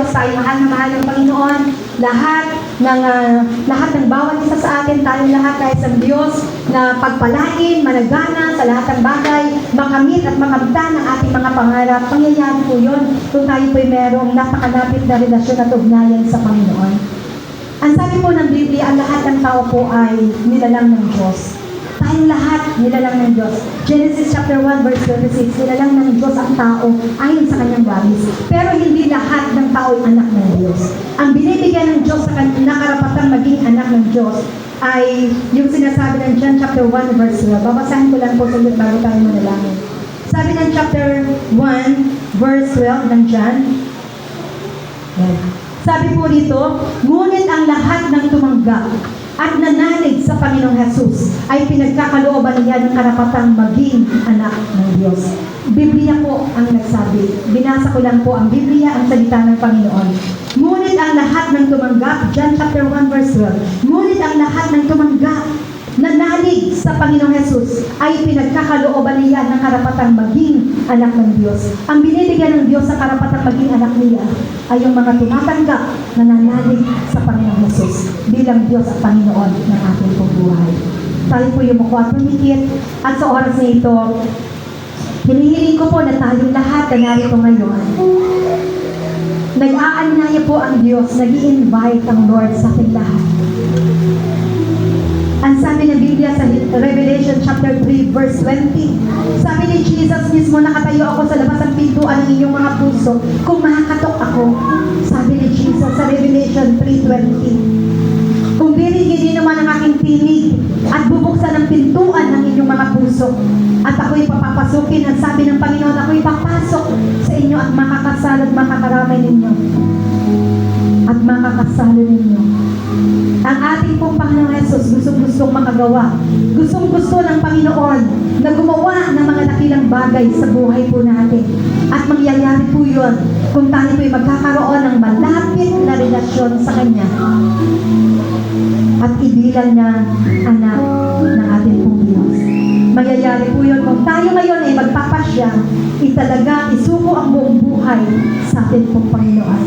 Diyos tayo, mahal na mahal ng Panginoon. Lahat ng ah, lahat ng bawat isa sa atin, tayo lahat tayo sa Diyos na pagpalain, managana sa lahat ng bagay, makamit at makamta ng ating mga pangarap. Pangyayari po yun kung tayo po'y merong napakalapit na relasyon at ugnayan sa Panginoon. Ang sabi po ng Biblia, ang lahat ng tao po ay nilalang ng Diyos. Tayong lahat nilalang ng Diyos. Genesis chapter 1 verse 26, nilalang ng Diyos ang tao ayon sa kanyang bagis. Pero hindi lahat ng tao ay anak ng Diyos. Ang binibigyan ng Diyos sa kanyang karapatang maging anak ng Diyos ay yung sinasabi ng John chapter 1 verse 12. Babasahin ko lang po sa bago tayo manalangin. Sabi ng chapter 1 verse 12 ng John, yan. Sabi po dito, ngunit ang lahat ng tumanggap at nanalig sa Panginoong Jesus ay pinagkakalooban niya ng karapatang maging anak ng Diyos. Biblia po ang nagsabi. Binasa ko lang po ang Biblia, ang salita ng Panginoon. Ngunit ang lahat ng tumanggap, John chapter 1 verse 12, ngunit ang lahat ng tumanggap nanalig sa Panginoong Jesus ay pinagkakalooban niya ng karapatang maging anak ng Diyos. Ang binibigyan ng Diyos sa karapatang maging anak niya ay yung mga tumatanggap na nanalig sa Panginoong Jesus bilang Diyos at Panginoon ng ating buhay. Tayo po yung mukha at at sa oras na ito, hinihiling ko po na tayong lahat na narito ngayon Nag-aanyaya po ang Diyos, nag invite ang Lord sa ating lahat. Ang sabi ng Biblia sa Revelation chapter 3 verse 20, sabi ni Jesus mismo, nakatayo ako sa labas ng pintuan ng inyong mga puso kung makakatok ako. Sabi ni Jesus sa Revelation 3.20, kung birigin naman ang aking tinig at bubuksan ang pintuan ng inyong mga puso at ako'y papapasukin ang sabi ng Panginoon, ako'y papasok sa inyo at makakasal at makakaramay ninyo at makakasalo ninyo. Ang ating pong Panginoong Yesus gustong-gustong makagawa. Gustong-gusto ng Panginoon na gumawa ng mga dakilang bagay sa buhay po natin. At mangyayari po yun kung tayo po'y magkakaroon ng malapit na relasyon sa Kanya. At ibilang niya anak Mangyayari po yun kung tayo ngayon ay magpapasya, italaga, isuko ang buong buhay sa ating pong Panginoon.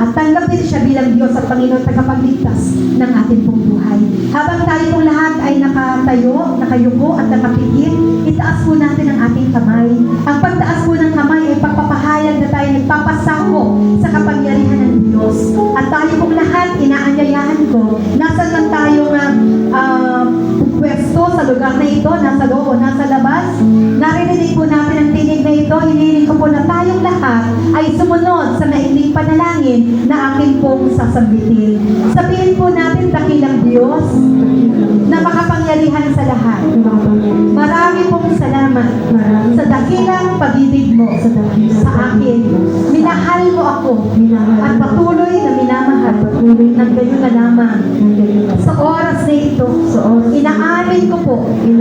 At tanggapin siya bilang Diyos at Panginoon tagapagligtas ng ating pong buhay. Habang tayo pong lahat ay nakatayo, nakayuko at nakapikit, itaas po natin ang ating kamay. Ang pagtaas po ng kamay ay pagpapahayag na tayo nagpapasako sa kapangyarihan ng Diyos. At tayo pong lahat, inaanyayahan ko, nasa lugar na ito, nasa loob o nasa labas. Naririnig po natin ang tinig na ito, hinihiling ko po na tayong lahat ay sumunod sa maikling panalangin na aking pong sasabitin. Sabihin po natin, dakilang Diyos na makapangyarihan sa lahat. Marami pong salamat sa dakilang pag-ibig mo sa akin. Minahal mo ako at patuloy na minamahal ng gayon na lamang. Sa oras na ito, inaamin ko po,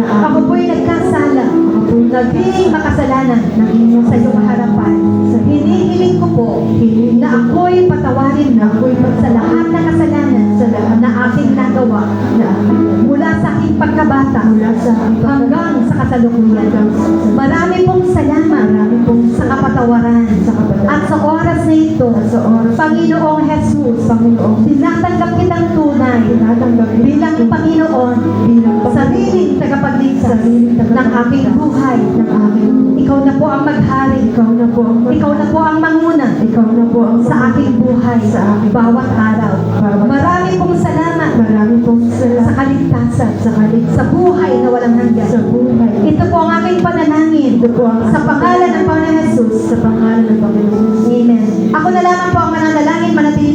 ako po'y nagkasala, naging makasalanan sa iyong aking pagkabata hanggang sa kasalukuyan. Marami pong salamat sa kapatawaran at sa oras na ito, Panginoong Jesus, tinatanggap kitang tunay bilang Panginoon, sariling tagapagligtas ng aking buhay. Ikaw na po ang maghari. Ikaw na po ang, ikaw na po ang manguna Ikaw na po ang sa aking buhay Sa aking bawat araw. Marami pong salamat Marami pong sa salamat kaligtasan, sa kaligtasan sa buhay na walang hanggan. sa buhay. Ito po ang aking panalangin Ito po ang sa pangalan ng Panginoon Jesus. sa pangalan ng Panginoon. Amen. Ako na lamang po ang mananalangin,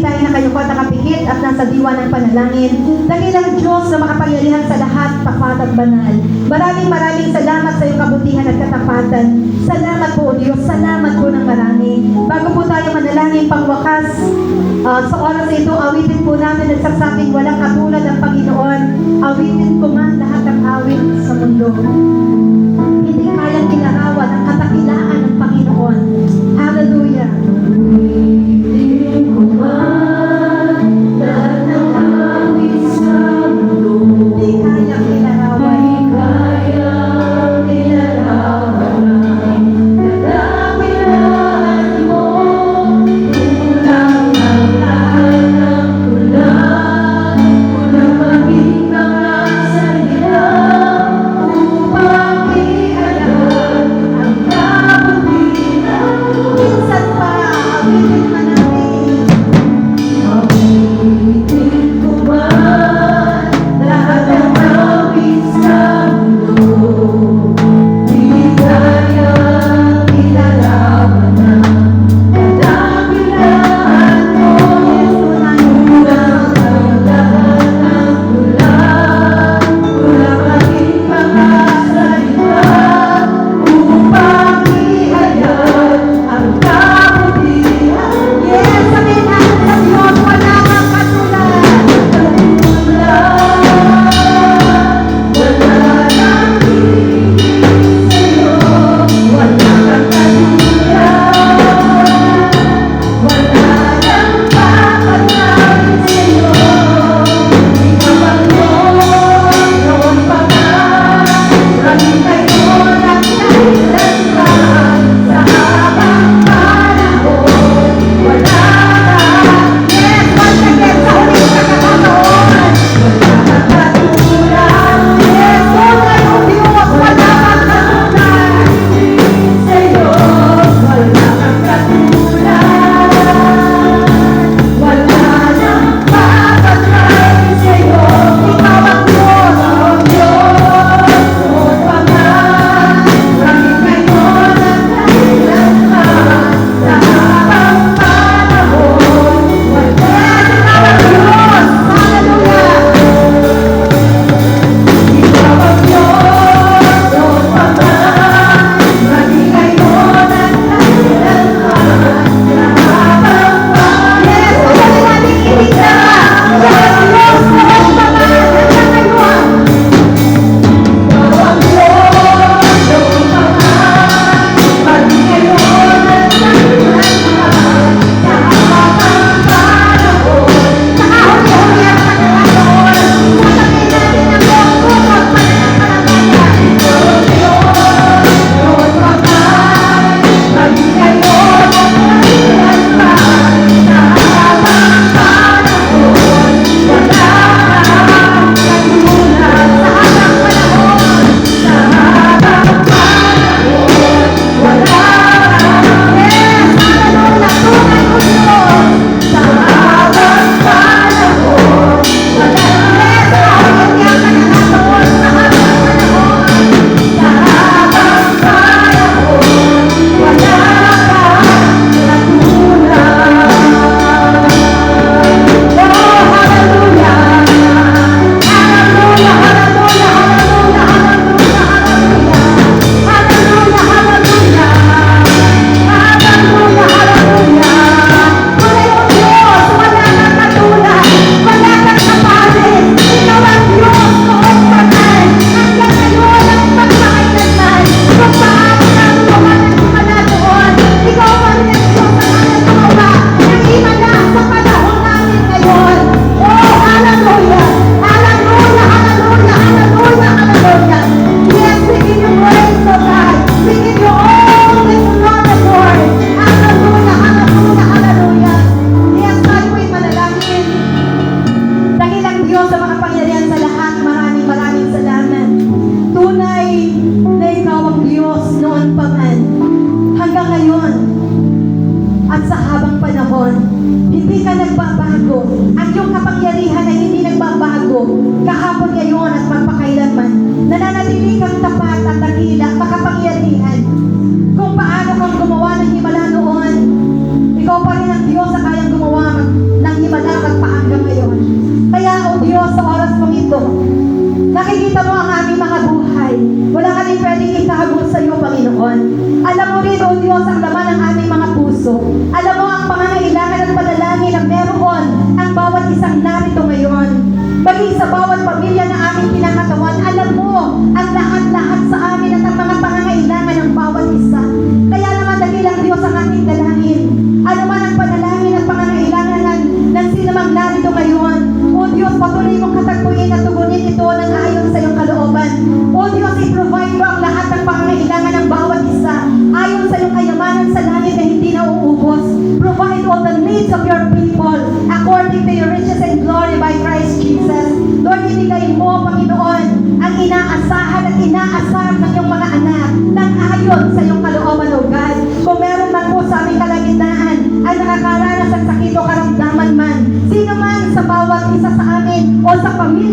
tayo na kayo at nakapikit at nasa diwa ng panalangin. Dakilang Diyos na makapangyarihan sa lahat, tapat at banal. Maraming maraming salamat sa iyong kabutihan at katapatan. Salamat po, Diyos. Salamat po ng marami. Bago po tayo manalangin pang wakas, ah, sa oras na ito, awitin po natin at sagsabing walang katulad ang Panginoon. Awitin ko man lahat ng awit sa mundo hindi kayang ilarawan ang katakilaan ng Panginoon. Hallelujah!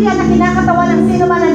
hindi yan na kinakatawa ng sino man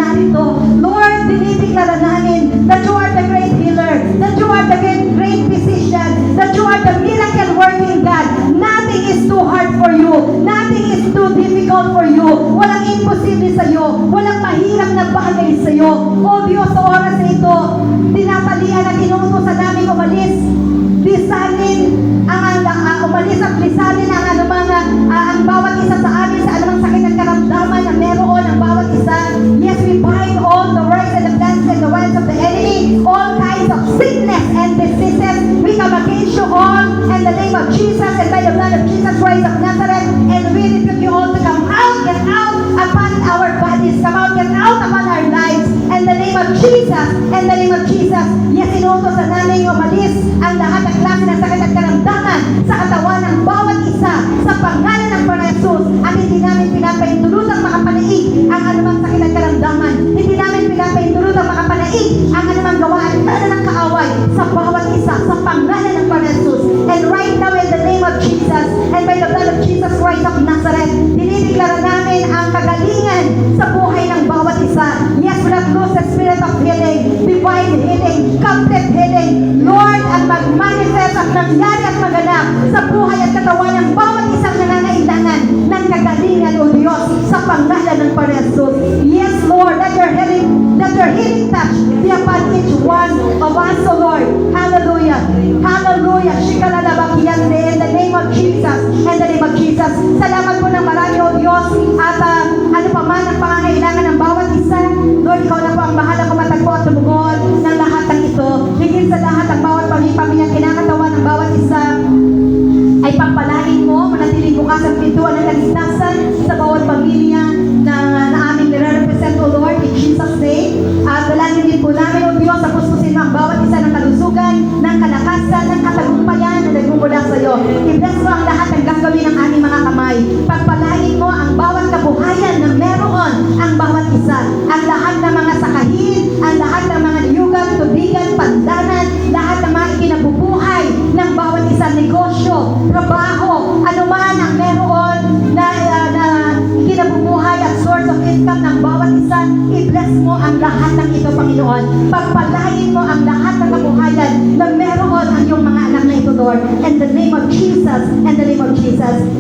Maligaya at maganap sa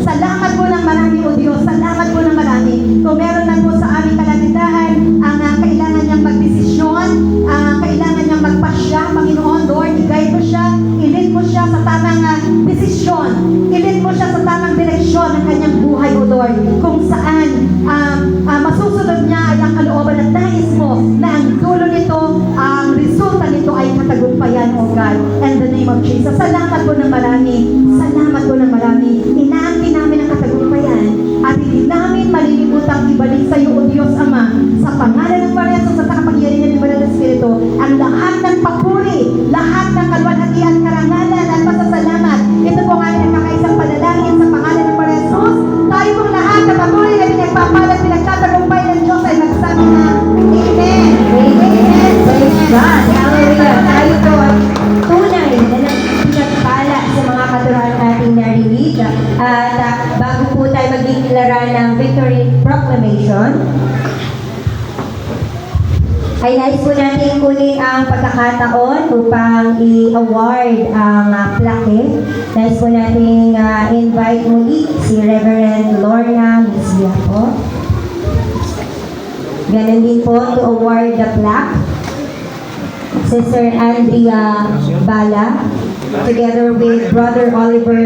Salamat. Tayo magdiklara ng victory proclamation. Ay po natin kunin ang pagkakataon upang i-award ang uh, plaque. Nais po natin ah, invite muli si Reverend Lorna Misia po. Ganon din po to award the plaque. Sister Andrea Bala, together with Brother Oliver